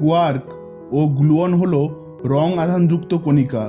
Quark ও gluon হল রং আধানযুক্ত কণিকা।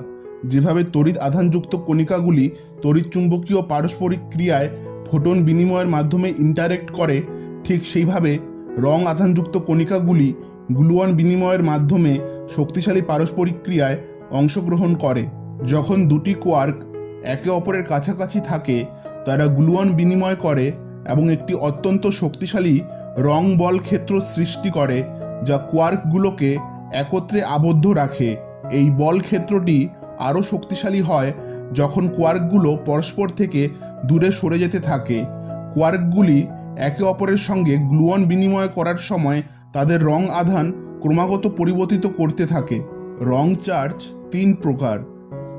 যেভাবে তড়িৎ আধানযুক্ত কণিকাগুলি তড়িৎচুম্বকীয় পারস্পরিক ক্রিয়ায় ফোটন বিনিময়ের মাধ্যমে ইন্টারেক্ট করে, ঠিক সেইভাবে রং আধানযুক্ত কণিকাগুলি গ্লুয়ন বিনিময়ের মাধ্যমে শক্তিশালী পারস্পরিক ক্রিয়ায় অংশগ্রহণ করে। যখন দুটি কোয়ার্ক একে অপরের কাছাকাছি থাকে, তারা গ্লুয়ন বিনিময় করে এবং একটি অত্যন্ত শক্তিশালী রং বল ক্ষেত্র সৃষ্টি করে যা কোয়ার্কগুলোকে একত্রে আবদ্ধ রাখে। এই বল ক্ষেত্রটি আরও শক্তিশালী হয় যখন কোয়ার্কগুলো পরস্পর থেকে দূরে সরে যেতে থাকে। কোয়ার্কগুলি একে অপরের সঙ্গে গ্লুয়ন বিনিময় করার সময় তাদের রং আধান ক্রমাগত পরিবর্তিত করতে থাকে। রং চার্জ তিন প্রকার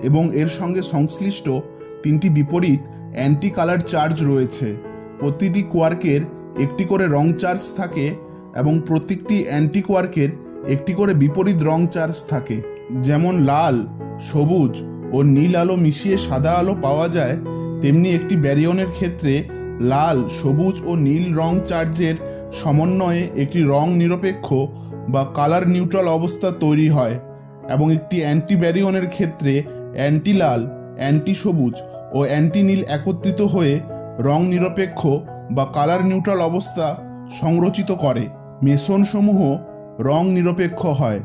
এবং এর সঙ্গে সংশ্লিষ্ট তিনটি বিপরীত অ্যান্টি কালার চার্জ রয়েছে। প্রতিটি কোয়ার্কের একটি করে রং চার্জ থাকে এবং প্রত্যেকটি অ্যান্টি কোয়ার্কের একটি করে বিপরীত রং চার্জ থাকে। যেমন লাল, সবুজ ও নীল আলো মিশিয়ে সাদা আলো পাওয়া যায়, তেমনি একটি ব্যারিয়নের ক্ষেত্রে লাল, সবুজ ও নীল রং চার্জের সমন্বয়ে একটি রং নিরপেক্ষ বা কালার নিউট্রাল অবস্থা তৈরি হয় এবং একটি অ্যান্টি ব্যারিয়নের ক্ষেত্রে অ্যান্টি লাল অ্যান্টি সবুজ ও অ্যান্টি নীল একত্রিত হয়ে রং নিরপেক্ষ বা কালার নিউট্রাল অবস্থা সংরচিত করে। মেসনসমূহ রং নিরপেক্ষ হয়,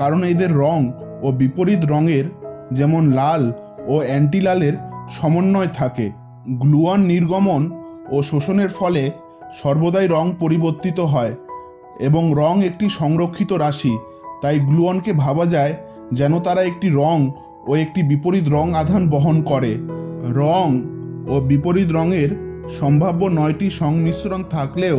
কারণ এদের রং ও বিপরীত রঙের যেমন লাল ও অ্যান্টিলালের সমন্বয় থাকে। গ্লুয়ন নির্গমন ও শোষণের ফলে সর্বদাই রং পরিবর্তিত হয় এবং রং একটি সংরক্ষিত রাশি, তাই গ্লুয়নকে ভাবা যায় যেন তারা একটি রং ও একটি বিপরীত রং আধান বহন করে। রং ও বিপরীত রঙের সম্ভাব্য নয়টি সংমিশ্রণ থাকলেও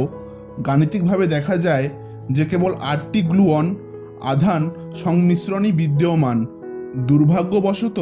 গাণিতিকভাবে দেখা যায় যে কেবল আটটি গ্লুয়ন, আধান সংমিশ্রণই বিদ্যমান। দুর্ভাগ্যবশত,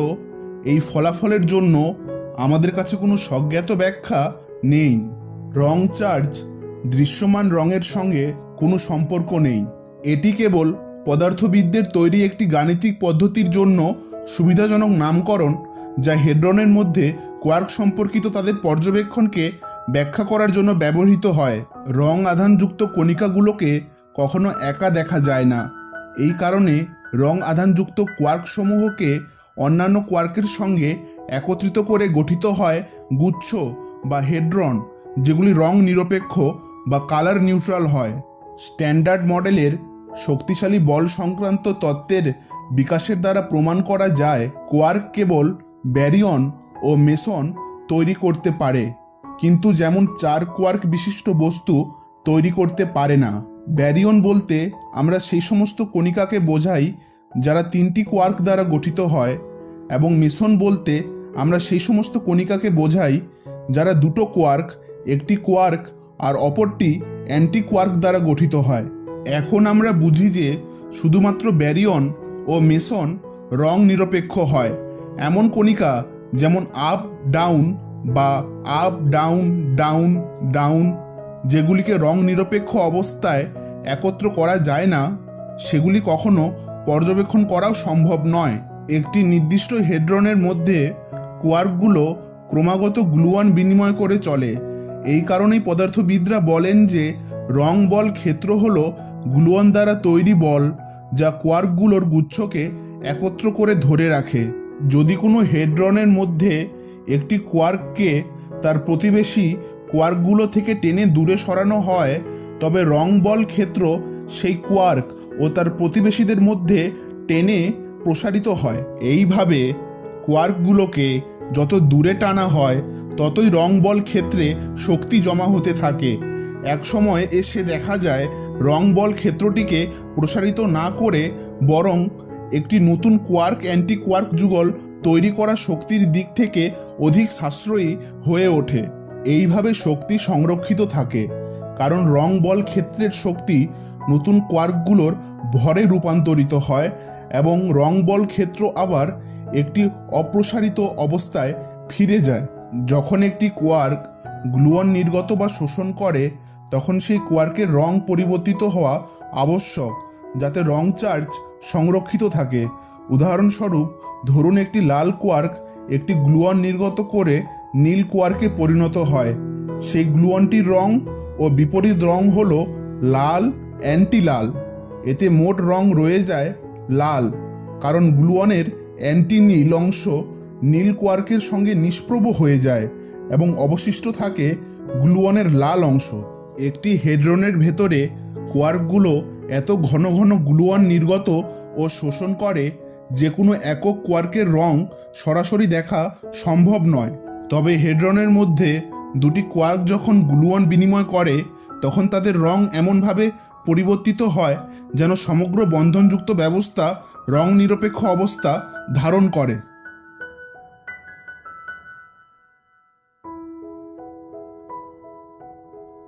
এই ফলাফলের জন্য আমাদের কাছে কোনো স্বজ্ঞাত ব্যাখ্যা নেই। রং চার্জ, দৃশ্যমান রঙের সঙ্গে কোনো সম্পর্ক নেই। এটি কেবল পদার্থবিদদের তৈরি একটি গাণিতিক পদ্ধতির জন্য সুবিধাজনক নামকরণ, যা হেড্রনের মধ্যে কোয়ার্ক সম্পর্কিত তাদের পর্যবেক্ষণকে ব্যাখ্যা করার জন্য ব্যবহৃত হয়, রং আধানযুক্ত কণিকাগুলোকে কখনো একা দেখা যায় না। এই কারণে রং আধানযুক্ত কোয়ার্কসমূহকে অন্যান্য কোয়ার্কের সঙ্গে একত্রিত করে গঠিত হয় গুচ্ছ বা হেড্রন, যেগুলি রং নিরপেক্ষ বা কালার নিউট্রাল হয়। স্ট্যান্ডার্ড মডেলের শক্তিশালী বল সংক্রান্ত তত্ত্বের বিকাশের দ্বারা প্রমাণ করা যায় কোয়ার্ক কেবল ব্যারিয়ন ও মেসন তৈরি করতে পারে। কিন্তু যেমন চার কোয়ার্ক বিশিষ্ট বস্তু তৈরি করতে পারে না। ব্যারিয়ন বলতে আমরা সেই সমস্ত কণিকাকে বোঝাই যারা তিনটি কোয়ার্ক দ্বারা গঠিত হয় এবং মিশন বলতে আমরা সেই সমস্ত কণিকাকে বোঝাই যারা দুটো কোয়ার্ক, একটি কোয়ার্ক আর অপরটি অ্যান্টি কোয়ার্ক দ্বারা গঠিত হয়। এখন আমরা বুঝি যে শুধুমাত্র ব্যারিয়ন ও মেসন রং নিরপেক্ষ হয়। এমন কণিকা যেমন আপ, ডাউন বা আপ ডাউন ডাউন ডাউন যেগুলিকে রং নিরপেক্ষ অবস্থায় একত্র করা যায় না, সেগুলি কখনো পর্যবেক্ষণ করাও সম্ভব নয়। একটি নির্দিষ্ট হেড্রনের মধ্যে কোয়ার্কগুলো ক্রমাগত গ্লুয়ান বিনিময় করে চলে। এই কারণেই পদার্থবিদরা বলেন যে, রং বল ক্ষেত্র হল গ্লুয়ান দ্বারা তৈরি বল, যা কোয়ার্কগুলোর গুচ্ছকে একত্র করে ধরে রাখে। যদি কোনো হেড্রনের মধ্যে একটি কোয়ার্ককে তার প্রতিবেশী কোয়ার্কগুলো থেকে টেনে দূরে সরানো হয়, তবে রং বল ক্ষেত্র সেই কোয়ার্ক ও তার প্রতিবেশীদের মধ্যে টেনে প্রসারিত হয়। এইভাবে কোয়ার্কগুলোকে যত দূরে টানা হয়, ততই রং বল ক্ষেত্রে শক্তি জমা হতে থাকে। এক সময় এসে দেখা যায় রং বল ক্ষেত্রটিকে প্রসারিত না করে বরং একটি নতুন কোয়ার্ক অ্যান্টি কোয়ার্ক যুগল তৈরি করা শক্তির দিক থেকে অধিক সাশ্রয়ী হয়ে ওঠে। এইভাবে শক্তি সংরক্ষিত থাকে। কারণ রং বল ক্ষেত্রের শক্তি নতুন কোয়ার্কগুলোর ভরে রূপান্তরিত হয় এবং রং বল ক্ষেত্র আবার একটি অপ্রসারিত অবস্থায় ফিরে যায়। যখন একটি কোয়ার্ক গ্লুয়ন নির্গত বা শোষণ করে, তখন সেই কোয়ার্কের রং পরিবর্তিত হওয়া আবশ্যক, যাতে রং চার্জ সংরক্ষিত থাকে। উদাহরণস্বরূপ, ধরুন একটি লাল কোয়ার্ক একটি গ্লুয়ন নির্গত করে নীল কোয়ার্কে পরিণত হয়। সেই গ্লুয়নটির রং ও বিপরীত রং হল লাল অ্যান্টি লাল এতে মোট রং রয়ে যায় লাল, কারণ গ্লুয়নের অ্যান্টি নীল অংশ নীল কোয়ার্কের সঙ্গে নিষ্প্রভ হয়ে যায় এবং অবশিষ্ট থাকে গ্লুয়নের লাল অংশ। একটি হেড্রনের ভেতরে কোয়ার্কগুলো এত ঘন ঘন গ্লুয়ন নির্গত ও শোষণ করে যে কোনো একক কোয়ার্কের রং সরাসরি দেখা সম্ভব নয়। তবে হেড্রনের মধ্যে দুটি কোয়ার্ক যখন গ্লুয়ন বিনিময় করে, তখন তাদের রং এমনভাবে পরিবর্তিত হয় যেন সমগ্র বন্ধনযুক্ত ব্যবস্থা রং নিরপেক্ষ অবস্থা ধারণ করে।